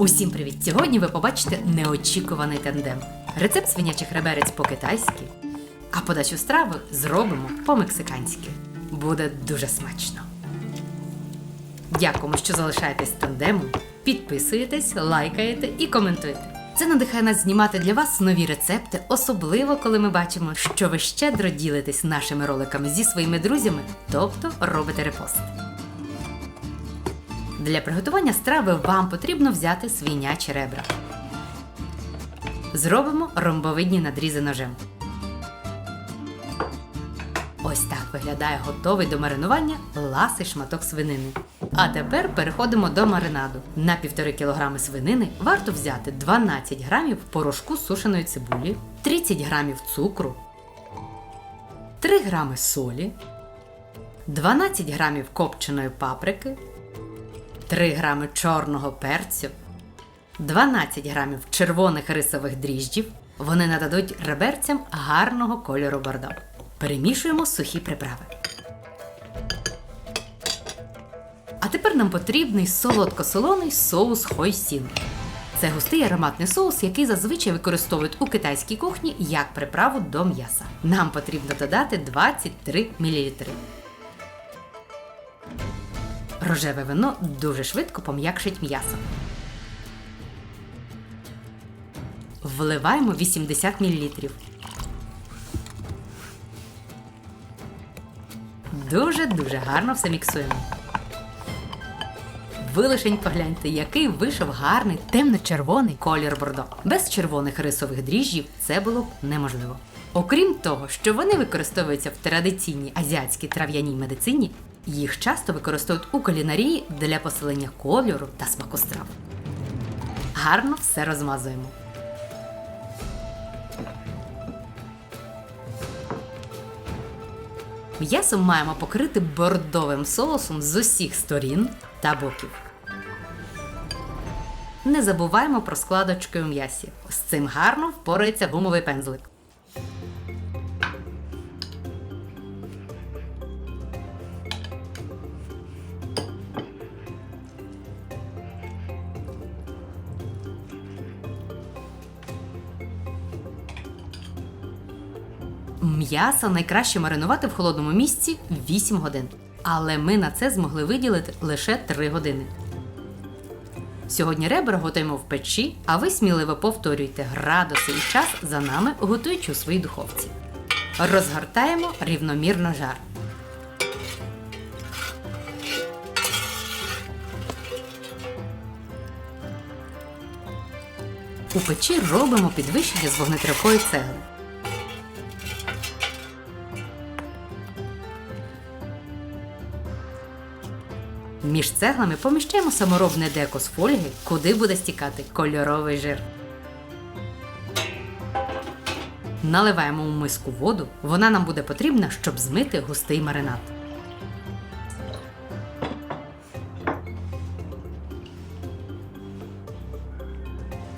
Усім привіт! Сьогодні ви побачите неочікуваний тандем. Рецепт свинячих реберець по-китайськи, а подачу страви зробимо по-мексиканськи. Буде дуже смачно. Дякуємо, що залишаєтесь тандемом, підписуєтесь, лайкаєте і коментуєте. Це надихає нас знімати для вас нові рецепти, особливо коли ми бачимо, що ви щедро ділитесь нашими роликами зі своїми друзями, тобто робите репост. Для приготування страви вам потрібно взяти свинячі ребра. Зробимо ромбовидні надрізи ножем. Ось так виглядає готовий до маринування ласий шматок свинини. А тепер переходимо до маринаду. На 1,5 кг свинини варто взяти 12 грамів порошку сушеної цибулі, 30 грамів цукру, 3 грами солі, 12 грамів копченої паприки, 3 грами чорного перцю, 12 грамів червоних рисових дріжджів. Вони нададуть реберцям гарного кольору бордо. Перемішуємо сухі приправи. А тепер нам потрібний солодко-солоний соус хойсін. Це густий ароматний соус, який зазвичай використовують у китайській кухні як приправу до м'яса. Нам потрібно додати 23 мл. Рожеве вино дуже швидко пом'якшить м'ясо. Вливаємо 80 мл. Дуже-дуже гарно все міксуємо. Ви лишень погляньте, який вийшов гарний темно-червоний колір бордо. Без червоних рисових дріжджів це було б неможливо. Окрім того, що вони використовуються в традиційній азіатській трав'яній медицині, їх часто використовують у кулінарії для посилення кольору та смаку страв. Гарно все розмазуємо. М'ясо маємо покрити бордовим соусом з усіх сторін та боків. Не забуваємо про складочки у м'ясі. З цим гарно впорається гумовий пензлик. М'ясо найкраще маринувати в холодному місці 8 годин. Але ми на це змогли виділити лише 3 години. Сьогодні ребра готуємо в печі, а ви сміливо повторюйте градуси і час за нами, готуючи у своїй духовці. Розгортаємо рівномірно жар. У печі робимо підвищення з вогнетривкої цегли. Між цеглами поміщаємо саморобне деко з фольги, куди буде стікати кольоровий жир. Наливаємо у миску воду. Вона нам буде потрібна, щоб змити густий маринад.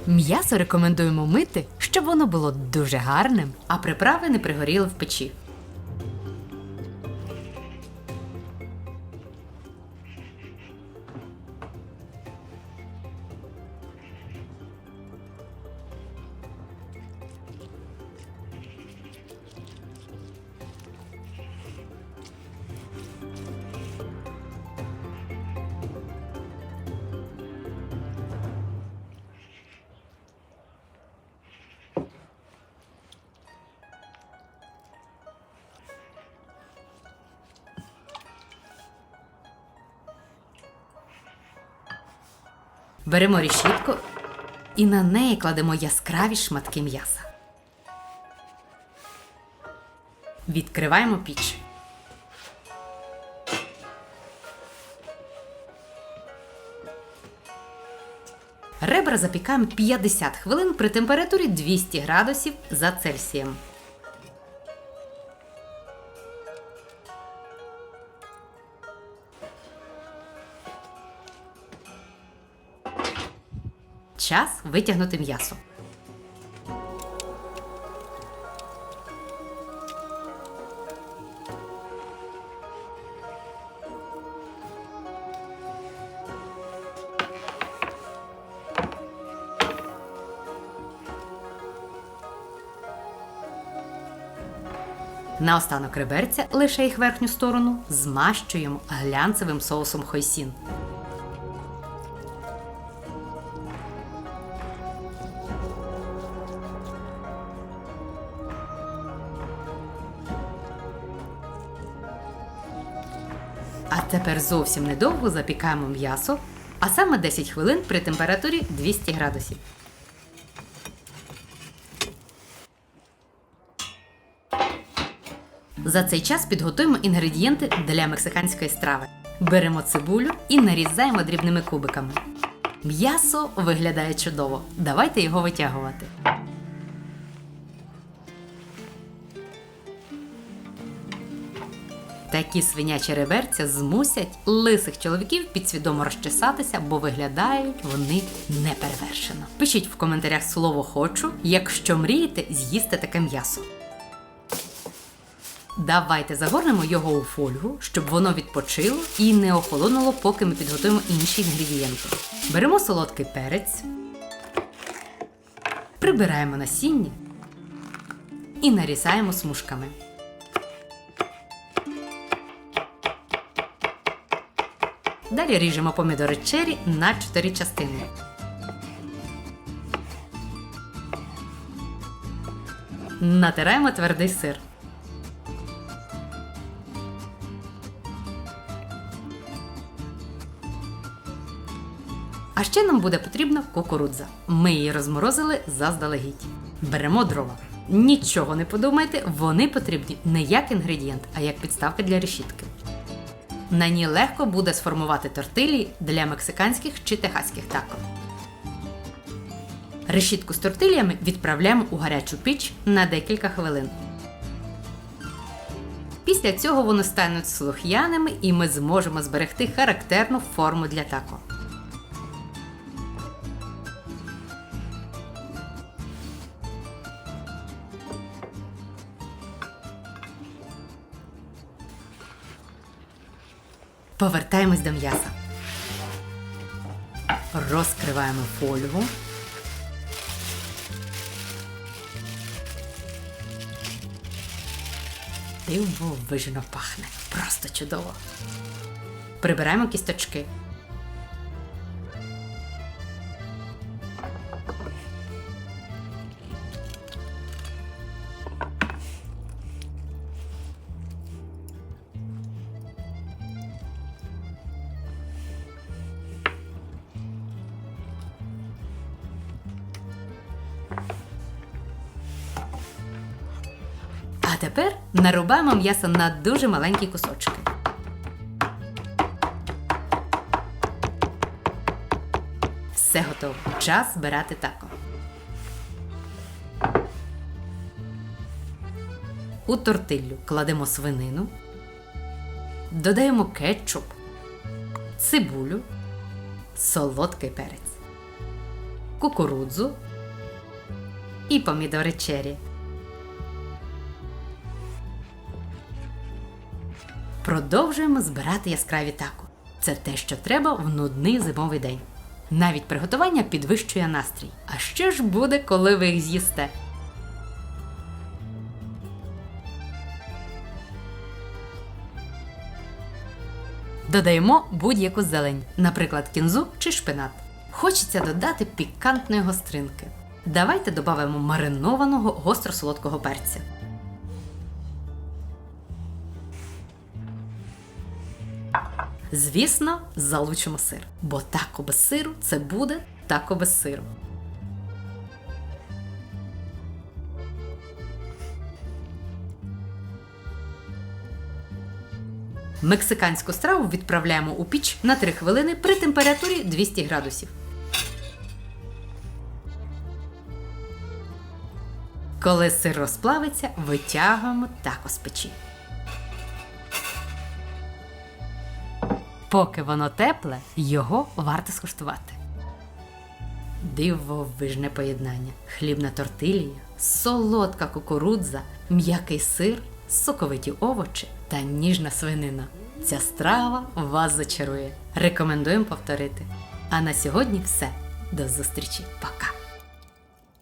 М'ясо рекомендуємо мити, щоб воно було дуже гарним, а приправи не пригоріли в печі. Беремо рішітку і на неї кладемо яскраві шматки м'яса. Відкриваємо піч. Ребра запікаємо 50 хвилин при температурі 200 градусів за Цельсієм. Час витягнути м'ясо. Наостанок реберця, лише їх верхню сторону, змащуємо глянцевим соусом хойсін. А тепер зовсім недовго запікаємо м'ясо, а саме 10 хвилин при температурі 200 градусів. За цей час підготуємо інгредієнти для мексиканської страви. Беремо цибулю і нарізаємо дрібними кубиками. М'ясо виглядає чудово. Давайте його витягувати. Такі свинячі реберця змусять лисих чоловіків підсвідомо розчесатися, бо виглядають вони неперевершено. Пишіть в коментарях слово хочу, якщо мрієте з'їсти таке м'ясо. Давайте загорнемо його у фольгу, щоб воно відпочило і не охолонуло, поки ми підготуємо інші інгредієнти. Беремо солодкий перець, прибираємо насіння і нарізаємо смужками. Далі ріжемо помідори чері на 4 частини. Натираємо твердий сир. А ще нам буде потрібна кукурудза. Ми її розморозили заздалегідь. Беремо дрова. Нічого не подумайте, вони потрібні не як інгредієнт, а як підставка для решітки. На ній легко буде сформувати тортилі для мексиканських чи техаських тако. Решітку з тортиліями відправляємо у гарячу піч на декілька хвилин. Після цього вони стануть слух'яними і ми зможемо зберегти характерну форму для тако. Повертаємось до м'яса. Розкриваємо фольгу. Дивовижно пахне. Просто чудово. Прибираємо кісточки. Тепер нарубаємо м'ясо на дуже маленькі кусочки. Все готово. Час збирати тако. У тортиллю кладемо свинину, додаємо кетчуп, цибулю, солодкий перець, кукурудзу і помідори чері. Продовжуємо збирати яскраві тако. Це те, що треба в нудний зимовий день. Навіть приготування підвищує настрій. А що ж буде, коли ви їх з'їсте? Додаємо будь-яку зелень, наприклад, кінзу чи шпинат. Хочеться додати пікантної гостринки. Давайте додамо маринованого гостро-солодкого перця. Звісно, залучимо сир, бо тако без сиру це буде тако без сиру. Мексиканську страву відправляємо у піч на 3 хвилини при температурі 200 градусів. Коли сир розплавиться, витягуємо тако з печі. Поки воно тепле, його варто скуштувати. Дивовижне поєднання: хлібна тортилія, солодка кукурудза, м'який сир, соковиті овочі та ніжна свинина. Ця страва вас зачарує. Рекомендуємо повторити. А на сьогодні все. До зустрічі. Пока!